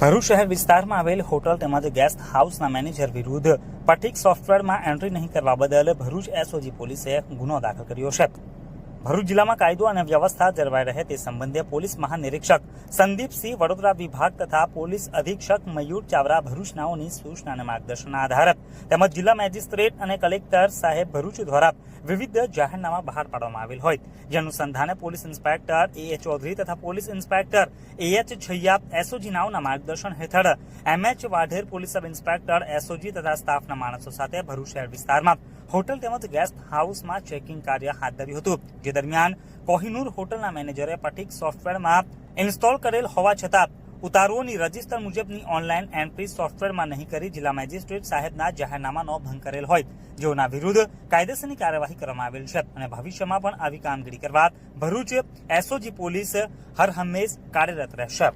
ભરૂચ શહેર વિસ્તારમાં આવેલ હોટલ તેમજ ગેસ્ટ હાઉસના મેનેજર વિરુદ્ધ પટીક સોફ્ટવેરમાં એન્ટ્રી નહીં કરવા બદલ ભરૂચ એસઓજી પોલીસે ગુનો દાખલ કર્યો છે. ભરૂચ જિલ્લામાં કાયદો અને વ્યવસ્થા જળવાઈ રહે તે સંબંધે પોલીસ મહાનિરીક્ષક સંદીપસિંહ વડોદરા વિભાગ તથા પોલીસ અધિક્ષક મયુર ચાવરા ભરૂચનાઓની સૂચના અને માર્ગદર્શનના આધારે તેમજ જિલ્લા મેજિસ્ટ્રેટ અને કલેક્ટર સાહેબ ભરૂચ દ્વારા વિવિધ જાહેરનામા બહાર પાડવામાં આવેલ હોય. જે અનુસંધાને police inspector A. A Chaudhary તથા police inspector A. H. Chhaiya SOG નાઓના માર્ગદર્શન હેઠળ M. H. Vadher police sub inspector, SOG તથા સ્ટાફના માણસો સાથે ભરૂચ શહેર વિસ્તારમાં હોટલ તેમજ ગેસ્ટ હાઉસમાં ચેકિંગ કાર્ય હાથ ધર્યું હતું. જે દરમિયાન કોહિનૂર હોટલના મેનેજરે પટીક સોફ્ટવેરમાં ઇન્સ્ટોલ કરેલ હોવા છતાં ઉતારુઓની રજિસ્ટર મુજબની ઓનલાઈન એન્ટ્રી સોફ્ટવેરમાં નહીં કરી જિલ્લા મેજિસ્ટ્રેટ સાહેબના જાહેરનામાનો ભંગ કરેલ હોય. જેઓના વિરુદ્ધ કાયદેસરની કાર્યવાહી કરવામાં આવેલ છે અને ભવિષ્યમાં પણ આવી કામગીરી કરવા ભરૂચ એસઓજી પોલીસ હર હંમેશ કાર્યરત રહેશે.